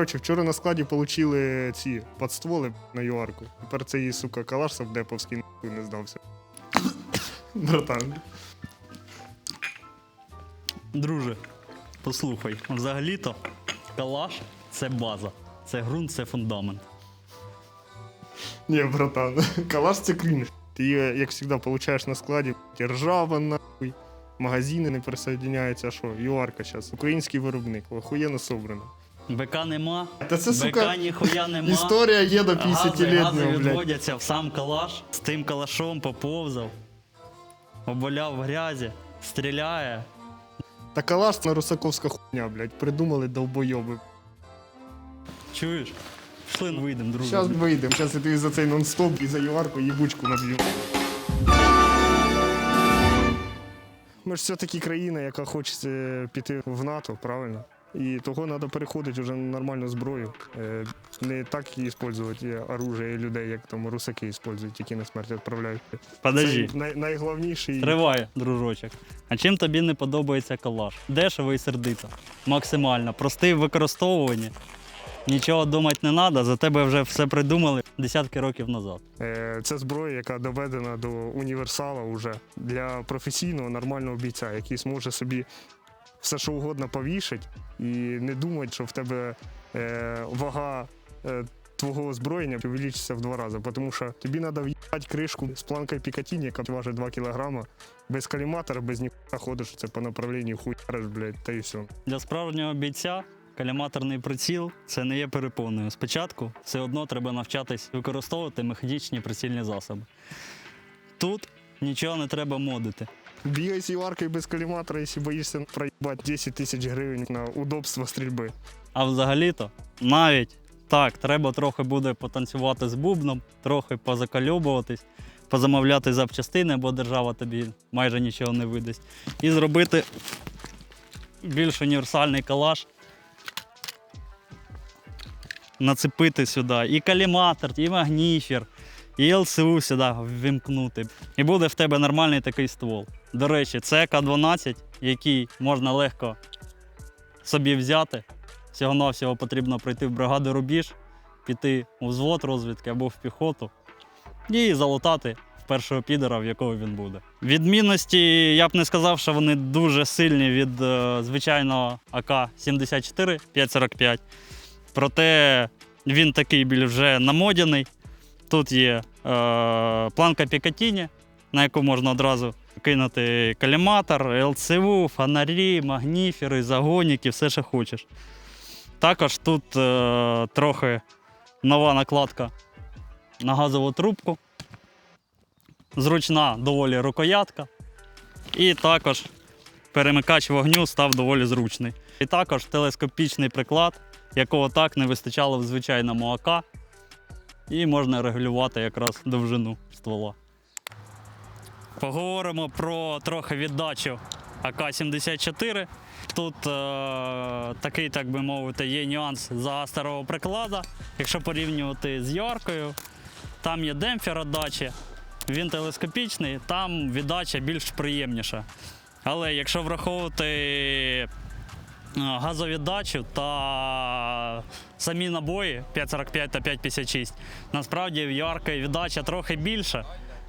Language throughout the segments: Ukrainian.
Коротше, вчора на складі отримали ці подстволи на юарку. Тепер це її, сука, калаш Савдеповський нахуй не здався. Братан. Друже, послухай, взагалі-то калаш це база. Це ґрунт, це фундамент. Ні, братан, калаш це крінж. Ти її, як завжди, получаєш на складі, блядь, ржава нахуй, магазини не присоединяються, а що, юарка зараз, український виробник, охуєнно собрано. БК нема, Та це, сука, ніхуя нема. історія є до Гази, гази 50-літнього, блядь. відводяться в сам калаш, з тим калашом поповзав, оболяв в грязі, стріляє. Та калаш на русаковська хуйня, блядь, придумали долбойоби. Чуєш? Пішли вийдемо, друже. Зараз вийдемо, зараз я тобі за цей нон-стоп і за юарку їбучку наб'ю. Ми ж все-таки країна, яка хоче піти в НАТО, правильно? І того треба переходити вже на нормальну зброю. Е, Не так і використовувати оружие людей, як там русаки використовують, які на смерть відправляють. Подожди. Це най- найголовніший. Триває, дружочок. А чим тобі не подобається калаш? Дешево і сердито. Максимально. Простий в використовуванні. Нічого думати не треба, за тебе вже все придумали десятки років назад. Е, Це зброя, яка доведена до універсала уже для професійного нормального бійця, який зможе собі все, що угодно повішати, і не думати, що в тебе е, вага е, твого озброєння увеличиться в два рази. Тому що тобі треба в'їбати кришку з планкою Пікатіні, яка важить 2 кілограма, без каліматора, без ніхуя ходиш, це по направленню хуяриш, блядь, та і все. Для справжнього бійця каліматорний приціл це не є перепоною. Спочатку все одно треба навчатись використовувати механічні прицільні засоби. Тут нічого не треба модити. Бігай з юаркою без каліматора, якщо боїшся проїбати 10 тисяч гривень на удобство стрільби. А взагалі-то навіть так, треба трохи буде потанцювати з бубном, трохи позакальобуватись, позамовляти запчастини, бо держава тобі майже нічого не видасть. І зробити більш універсальний калаш. Нацепити сюди і каліматор, і магніфір, і ЛСУ сюди ввімкнути. І буде в тебе нормальний такий ствол. До речі, це К-12, який можна легко собі взяти. Всього-навсього потрібно прийти в бригаду рубіж, піти у взвод розвідки або в піхоту і залутати в першого підера, в якого він буде. Відмінності я б не сказав, що вони дуже сильні від е, звичайного АК-74 545. Проте він такий більш вже намодяний. Тут є е, планка Пікатіні, на яку можна одразу кинути каліматор, ЛЦУ, фонарі, магніфери, загоніки, все, що хочеш. Також тут е, трохи нова накладка на газову трубку. Зручна доволі рукоятка. І також перемикач вогню став доволі зручний. І також телескопічний приклад, якого так не вистачало в звичайному АК. І можна регулювати якраз довжину ствола. Поговоримо про трохи віддачу АК-74. Тут е, такий, так би мовити, є нюанс за старого приклада. Якщо порівнювати з Яркою, там є демпфер віддачі, він телескопічний, там віддача більш приємніша. Але якщо враховувати е, газовіддачу та самі набої 5,45 та 5,56, насправді в Яркої віддача трохи більша,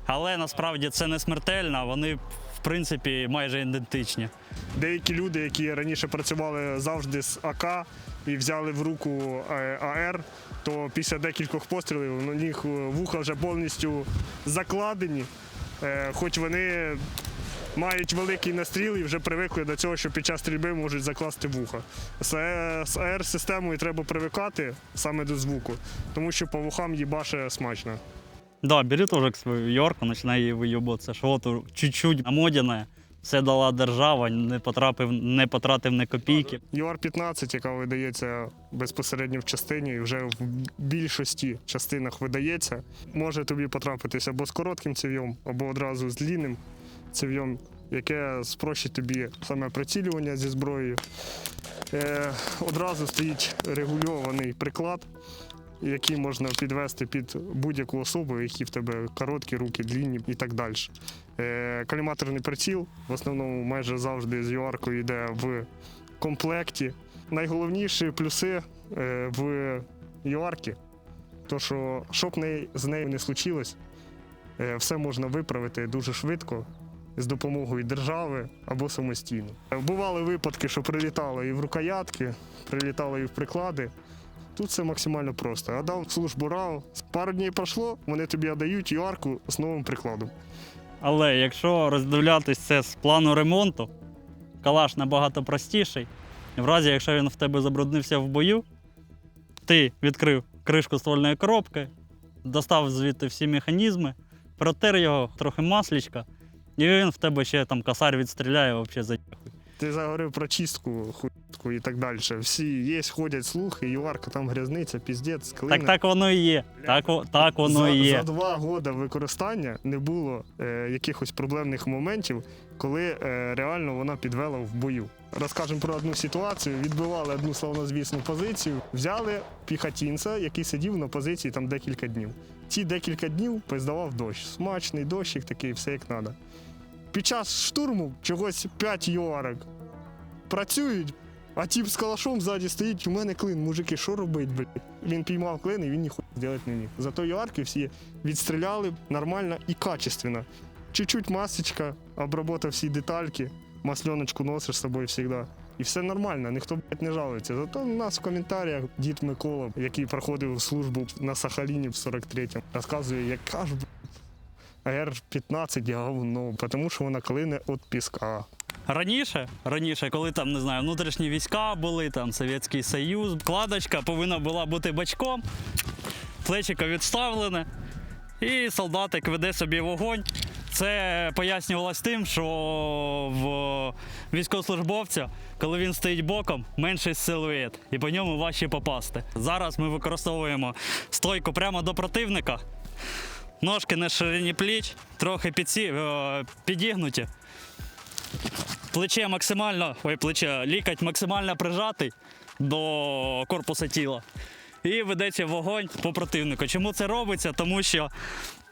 але насправді це не смертельно, вони в принципі майже ідентичні. Деякі люди, які раніше працювали завжди з АК і взяли в руку е, АР, то після декількох пострілів у них вуха вже повністю закладені, Е, хоч вони мають великий настріл і вже привикли до цього, що під час стрільби можуть закласти вуха. Е, з АР-системою треба привикати саме до звуку, тому що по вухам їбаше смачно. Да, бери тоже к свою Йорку, начинай її виюбатися. Що от чуть-чуть намодяне, все дала держава, не потрапив, не потратив ні копійки. UR-15, яка видається безпосередньо в частині, і вже в більшості частинах видається, може тобі потрапитися або з коротким цев'єм, або одразу з длінним цев'єм, яке спрощить тобі саме прицілювання зі зброєю. Е, одразу стоїть регульований приклад, який можна підвести під будь-яку особу, які в тебе короткі руки, длінні і так далі. Е, каліматорний приціл в основному майже завжди з юаркою йде в комплекті. Найголовніші плюси е, в ЮАРКі, то що, щоб з нею не случилось, е, все можна виправити дуже швидко з допомогою держави або самостійно. Бували випадки, що прилітало і в рукоятки, прилітало і в приклади. Тут все максимально просто. А дав службу РАО, пару днів пройшло, вони тобі дають ЮАРку з новим прикладом. Але якщо роздивлятись це з плану ремонту, калаш набагато простіший. В разі, якщо він в тебе забруднився в бою, ти відкрив кришку ствольної коробки, достав звідти всі механізми, протер його, трохи маслічка, і він в тебе ще там косарь відстріляє взагалі за Ти заговорив про чистку, хуйку і так далі. Всі є, ходять слухи, ЮАРка там грязниця, піздець, клине. Так так воно і є. Так, так воно за, і є. За два роки використання не було е, якихось проблемних моментів, коли е, реально вона підвела в бою. Розкажемо про одну ситуацію. Відбивали одну славнозвісну позицію, взяли піхотінця, який сидів на позиції там декілька днів. Ці декілька днів пиздавав дощ. Смачний дощик такий, все як треба. Під час штурму чогось 5 юарок працюють, а тіп з калашом ззаді стоїть, у мене клин, мужики, що робить, блядь? Він піймав клин і він ніхуя зробити не міг. Зато юарки всі відстріляли нормально і качественно. Чуть-чуть масочка, обработав всі детальки, масленочку носиш з собою завжди. І все нормально, ніхто блядь, не жалується. Зато у нас в коментарях дід Микола, який проходив службу на Сахаліні в 43-му, розказує, яка ж АР-15 говно, тому що вона клине від піска. Раніше, раніше, коли там, не знаю, внутрішні війська були, там Совєтський Союз, кладочка повинна була бути бачком, плечико відставлене, і солдатик веде собі вогонь. Це пояснювалось тим, що в військовослужбовця, коли він стоїть боком, менший силует, і по ньому важче попасти. Зараз ми використовуємо стойку прямо до противника, ножки на ширині пліч, трохи підсі, е, підігнуті. Плече максимально, ой, плече, лікоть максимально прижатий до корпуса тіла. І ведеться вогонь по противнику. Чому це робиться? Тому що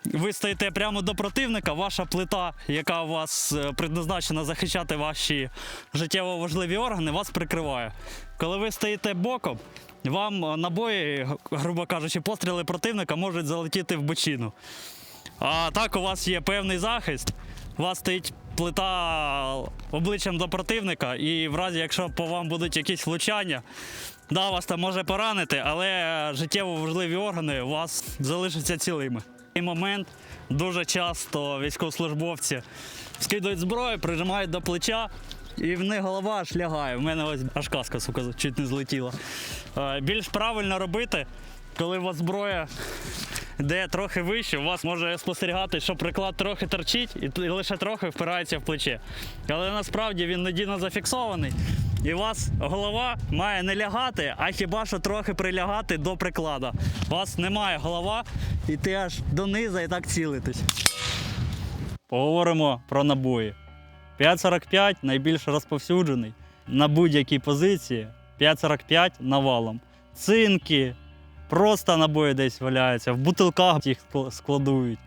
ви стоїте прямо до противника, ваша плита, яка у вас е, предназначена захищати ваші життєво важливі органи, вас прикриває. Коли ви стоїте боком, вам набої, грубо кажучи, постріли противника можуть залетіти в бочину. А так у вас є певний захист. У вас стоїть плита обличчям до противника, і в разі, якщо по вам будуть якісь влучання, да, вас там може поранити, але життєво важливі органи у вас залишаться цілими. І момент дуже часто військовослужбовці скидують зброю, прижимають до плеча. І в них голова аж лягає. В мене ось аж каска, сука, чуть не злетіла. Е, Більш правильно робити, коли у вас зброя де трохи вище, у вас може спостерігати, що приклад трохи торчить і лише трохи впирається в плече. Але насправді він надійно зафіксований, і у вас голова має не лягати, а хіба що трохи прилягати до приклада. У вас немає голова, і ти аж донизу і так цілитись. Поговоримо про набої. 5,45 найбільш розповсюджений на будь-якій позиції. 5,45 навалом. Цинки, просто набої десь валяються, в бутилках їх складують.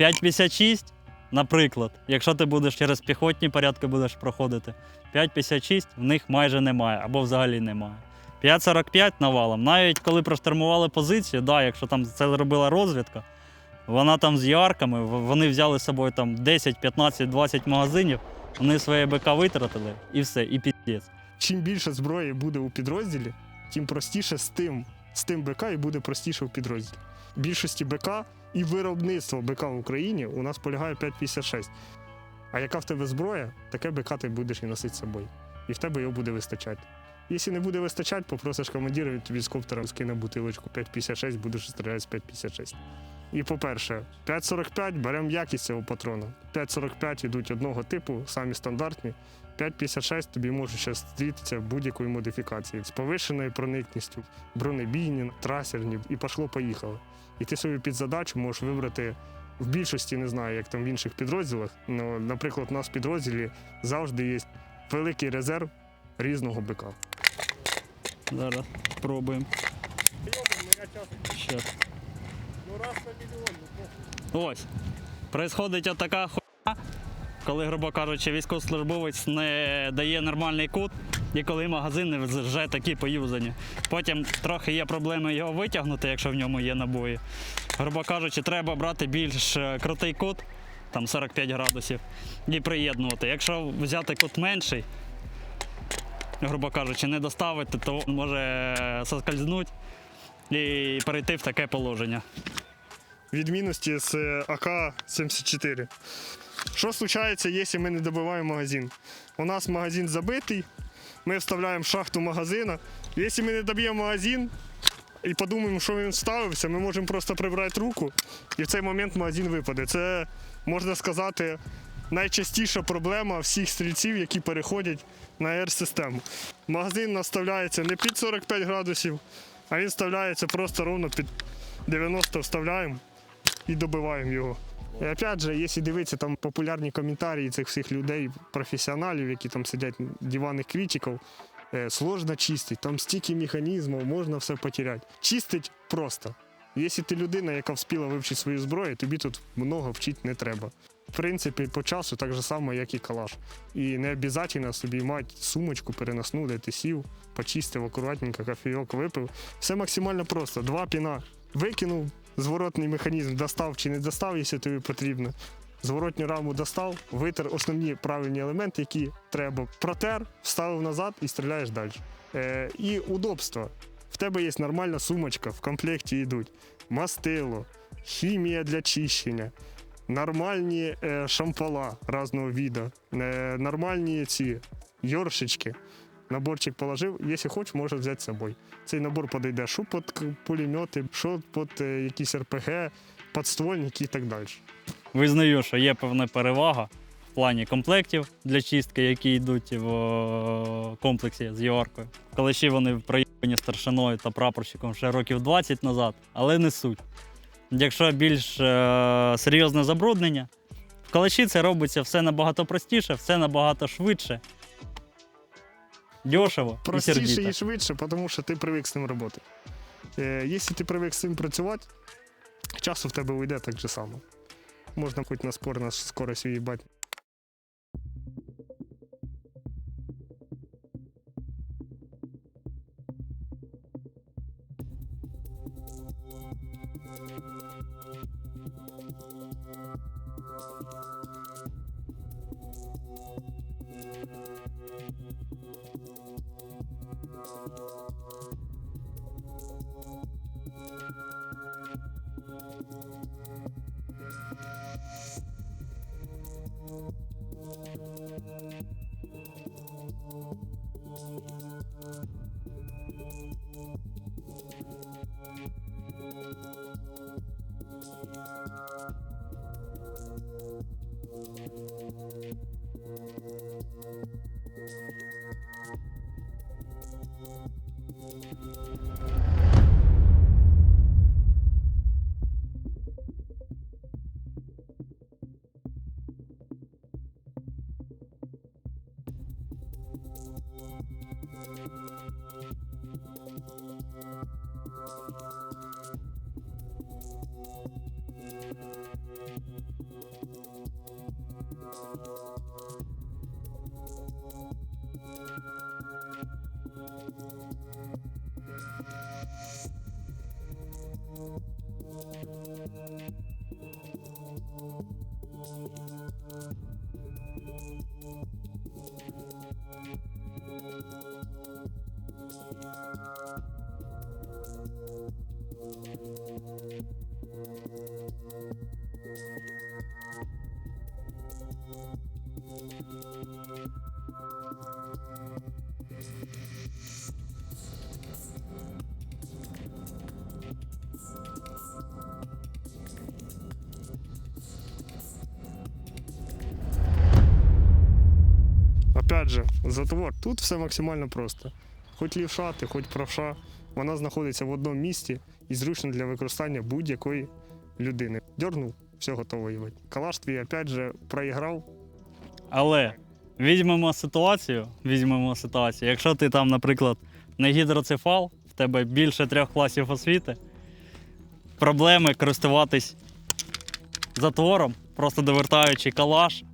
5,56, наприклад, якщо ти будеш через піхотні порядки будеш проходити, 5,56 в них майже немає або взагалі немає. 5,45 навалом. Навіть коли проштурмували позицію, да, якщо там це робила розвідка, вона там з ярками, вони взяли з собою там 10, 15, 20 магазинів, вони своє БК витратили і все, і піздець. Чим більше зброї буде у підрозділі, тим простіше з тим, з тим БК і буде простіше у підрозділі. Більшості БК і виробництво БК в Україні у нас полягає 5,56. А яка в тебе зброя, таке БК ти будеш і носити з собою. І в тебе його буде вистачати. Якщо не буде вистачати, попросиш командира тобі з коптера скине бутилочку 5,56, будеш стріляти з 5,56. І по-перше, 5,45 беремо якість цього патрона. 5,45 йдуть одного типу, самі стандартні. 5,56 тобі може ще зустрітися будь-якої модифікації з повишеною проникністю, бронебійні, трасерні, і пошло-поїхало. І ти собі під задачу можеш вибрати в більшості, не знаю, як там в інших підрозділах. Ну, наприклад, у нас в підрозділі завжди є великий резерв різного бика. Зараз спробуємо. Щас. Ось. Происходить отака хуйня, коли, грубо кажучи, військовослужбовець не дає нормальний кут. І коли магазини вже такі поюзані. Потім трохи є проблеми його витягнути, якщо в ньому є набої. Грубо кажучи, треба брати більш е, крутий кут, там 45 градусів, і приєднувати. Якщо взяти кут менший, грубо кажучи, не доставити, то може соскользнути і перейти в таке положення. Відмінності з е, АК-74. Що случається, якщо ми не добиваємо магазин? У нас магазин забитий, ми вставляємо шахту магазина. Якщо ми не доб'ємо магазин і подумаємо, що він вставився, ми можемо просто прибрати руку, і в цей момент магазин випаде. Це, можна сказати, найчастіша проблема всіх стрільців, які переходять на R-систему. Магазин наставляється не під 45 градусів, а він вставляється просто ровно під 90 вставляємо і добиваємо його. І опять же, якщо дивитися там популярні коментарі цих всіх людей, професіоналів, які там сидять диваних критиків, е, сложно чистити, там стільки механізмів, можна все потеряти. Чистить просто. Якщо ти людина, яка вспіла вивчити свою зброю, тобі тут много вчити не треба. В принципі, по часу так же само, як і калаш. І не обов'язково собі мати сумочку переносну, де ти сів, почистив акуратненько, кофійок випив. Все максимально просто. Два піна викинув, зворотний механізм достав чи не достав, якщо тобі потрібно. Зворотню раму достав, витер основні правильні елементи, які треба. Протер, вставив назад і стріляєш далі. Е, і удобство. В тебе є нормальна сумочка, в комплекті йдуть мастило, хімія для чищення, нормальні е, шампала різного віду, е, нормальні ці йоршички. Наборчик положив, якщо хочеш, можеш взяти з собою. Цей набор подойде що під пулемети, що під е, якісь РПГ, підствольники і так далі. Визнаю, що є певна перевага в плані комплектів для чистки, які йдуть в комплексі з Йоркою. Калаші вони проєбані старшиною та прапорщиком ще років 20 назад, але не суть. Якщо більш е, серйозне забруднення, в калаші це робиться все набагато простіше, все набагато швидше, дешево і Простіше сердито. і швидше, тому що ти привик з ним працювати. Е, якщо ти привик з цим працювати, часу в тебе уйде так же само. Можна хоч на спор на скорость уїбати. Опять Thank you. Тут все максимально просто. Хоч лівша, ти, хоч правша, вона знаходиться в одному місці і зручно для використання будь-якої людини. Дьорнув, все готово їбать. Калаш твій, опять же, проіграв. Але візьмемо ситуацію, візьмемо ситуацію. Якщо ти там, наприклад, не гідроцефал, в тебе більше трьох класів освіти, проблеми користуватись затвором, просто довертаючи калаш,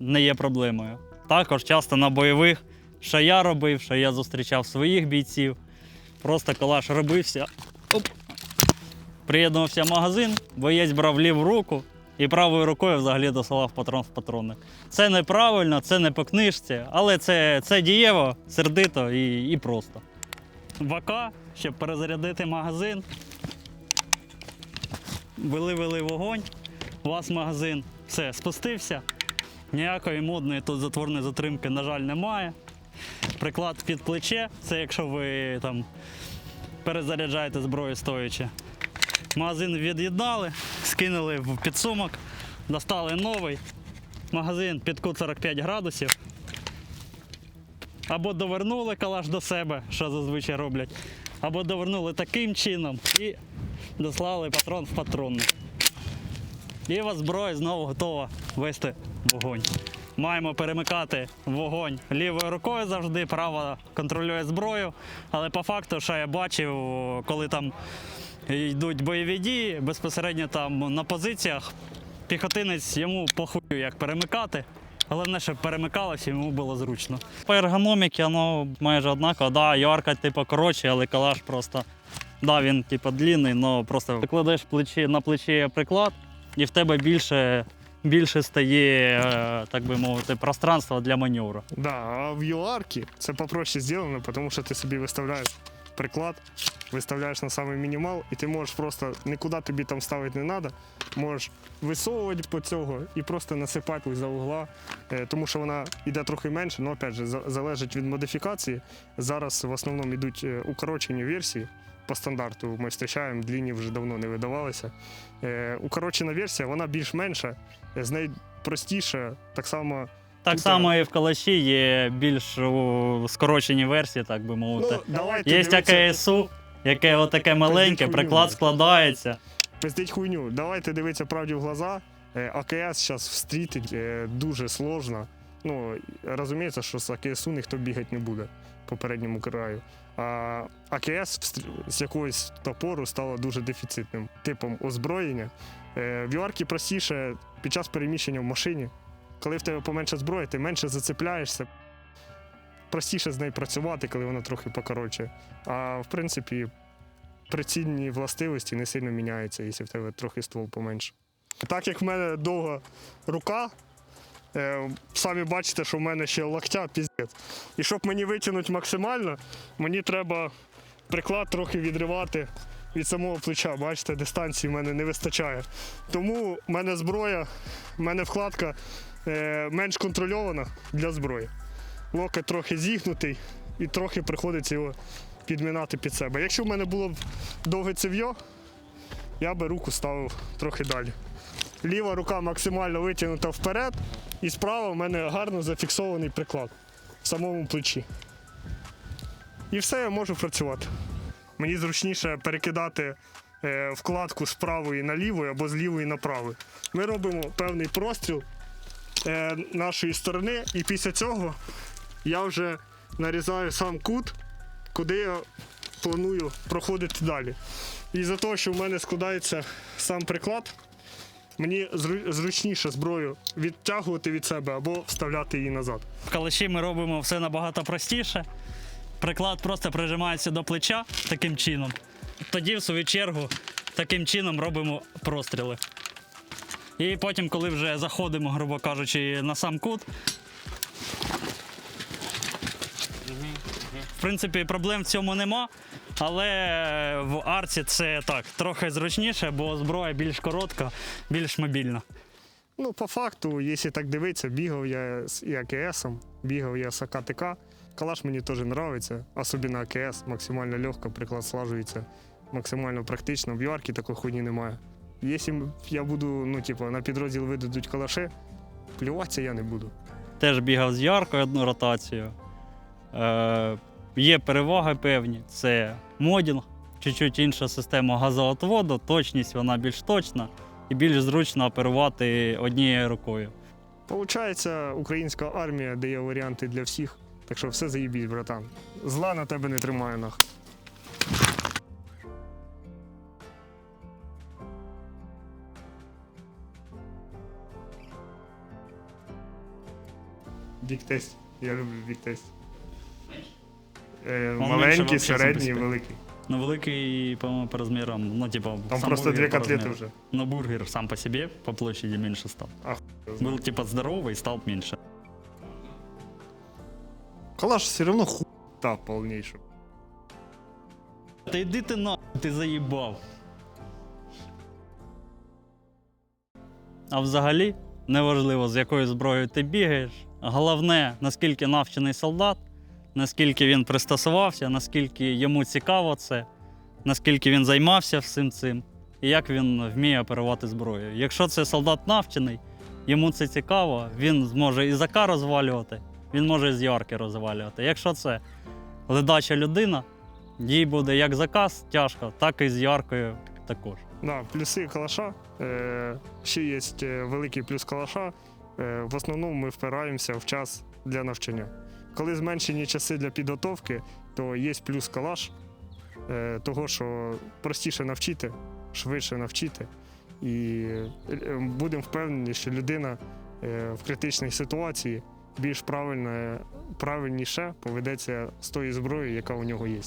не є проблемою. Також часто на бойових що я робив, що я зустрічав своїх бійців. Просто калаш робився. Оп. Приєднувався в магазин, боєць брав ліву руку і правою рукою взагалі досилав патрон в патронник. Це неправильно, це не по книжці, але це, це дієво, сердито і, і просто. ВК, щоб перезарядити магазин. Вели-вели вогонь, у вас магазин, все, спустився. Ніякої модної тут затворної затримки, на жаль, немає. Приклад під плече, це якщо ви там перезаряджаєте зброю стоячи. Магазин від'єднали, скинули в підсумок, достали новий. Магазин під кут 45 градусів. Або довернули калаш до себе, що зазвичай роблять, або довернули таким чином і дослали патрон в патронник. І у вас зброя знову готова вести вогонь. Маємо перемикати вогонь лівою рукою завжди, права контролює зброю. Але по факту, що я бачив, коли там йдуть бойові дії, безпосередньо там на позиціях, піхотинець йому похую як перемикати. Головне, щоб перемикалося, йому було зручно. По ергономіки воно майже однаково. Да, ярка, типу, коротше, але калаш просто. Да, він типу длінний, але просто кладеш плечі, на плечі приклад, і в тебе більше, більше стає, е, так би мовити, пространства для маневру. Да, а в юарки це попроще зроблено, тому що ти собі виставляєш приклад, виставляєш на самий мінімал, і ти можеш просто нікуди тобі там ставити не треба. Можеш висовувати по цього і просто насипати за угла, е, тому що вона йде трохи менше, але опять же залежить від модифікації. Зараз в основному йдуть е, укорочені версії. По стандарту ми зустрічаємо, длінні вже давно не видавалися. Е, укорочена версія, вона більш менша, е, з нею простіше, так само Так само і в калаші є більш скорочені версії, так би мовити. Ну, є таке яке отаке маленьке, приклад складається. Пиздить хуйню. Давайте дивитися правді в глаза. Е, АКС зараз встрітить е, дуже сложно. Ну, розуміється, що з АКСу ніхто бігати не буде по передньому краю. АКС з якогось топору стало дуже дефіцитним типом озброєння. Е, В юарки простіше під час переміщення в машині. Коли в тебе поменше зброї, ти менше зацепляєшся. Простіше з нею працювати, коли вона трохи покоротше. А в принципі, прицільні властивості не сильно міняються, якщо в тебе трохи ствол поменше. Так як в мене довга рука, самі бачите, що в мене ще локтя піздець. І щоб мені витягнути максимально, мені треба приклад трохи відривати від самого плеча. Бачите, дистанції в мене не вистачає. Тому в мене зброя, в мене вкладка е, менш контрольована для зброї. Локоть трохи зігнутий і трохи приходиться його підмінати під себе. Якщо в мене було б довге цев'йо, я би руку ставив трохи далі. Ліва рука максимально витягнута вперед, і справа в мене гарно зафіксований приклад в самому плечі. І все, я можу працювати. Мені зручніше перекидати е, вкладку з правої на ліву або з лівої на праву. Ми робимо певний простріл е, нашої сторони, і після цього я вже нарізаю сам кут, куди я планую проходити далі. І за того, що в мене складається сам приклад, мені зручніше зброю відтягувати від себе або вставляти її назад. В калаші ми робимо все набагато простіше. Приклад просто прижимається до плеча таким чином. Тоді, в свою чергу, таким чином робимо простріли. І потім, коли вже заходимо, грубо кажучи, на сам кут. В принципі, проблем в цьому нема, але в арці це так, трохи зручніше, бо зброя більш коротка, більш мобільна. Ну, по факту, якщо так дивитися, бігав я з і АКСом, бігав я з АКТК. Калаш мені теж подобається, особливо АКС, максимально легко, приклад слажується, максимально практично. В юарки такої хуйні немає. Якщо я буду, ну, типу, на підрозділ видадуть калаши, плюватися я не буду. Теж бігав з яркою одну ротацію. Е, є переваги певні. Це модінг, чуть-чуть інша система газоотводу, точність вона більш точна і більш зручно оперувати однією рукою. Получається, українська армія дає варіанти для всіх, так що все заїбіть, братан. Зла на тебе не тримає нах. Бік тест. Я люблю бік тест. Е, менше Маленький, середній, великий. Ну, великий, по-моему, по размерам, ну, типа, Там сам просто бургер дві по котлети размеру. вже. Но бургер сам по себе по площади меньше стал. Был типа здоровый, стал меньше. Калаш все одно хута повніша. Та йди ти на, ти заїбав. А взагалі, неважливо, з якою зброєю ти бігаєш. Головне, наскільки навчений солдат, наскільки він пристосувався, наскільки йому цікаво це, наскільки він займався всім цим, і як він вміє оперувати зброєю. Якщо це солдат навчений, йому це цікаво, він зможе і зака розвалювати, він може і з ярки розвалювати. Якщо це ледача людина, їй буде як заказ тяжко, так і з яркою також. Да, плюси калаша. Е, ще є е, великий плюс калаша. Е, в основному ми впираємося в час для навчання. Коли зменшені часи для підготовки, то є плюс калаш, е, того, що простіше навчити, швидше навчити. І е, будемо впевнені, що людина е, в критичній ситуації більш правильно, правильніше поведеться з тої зброї, яка у нього є.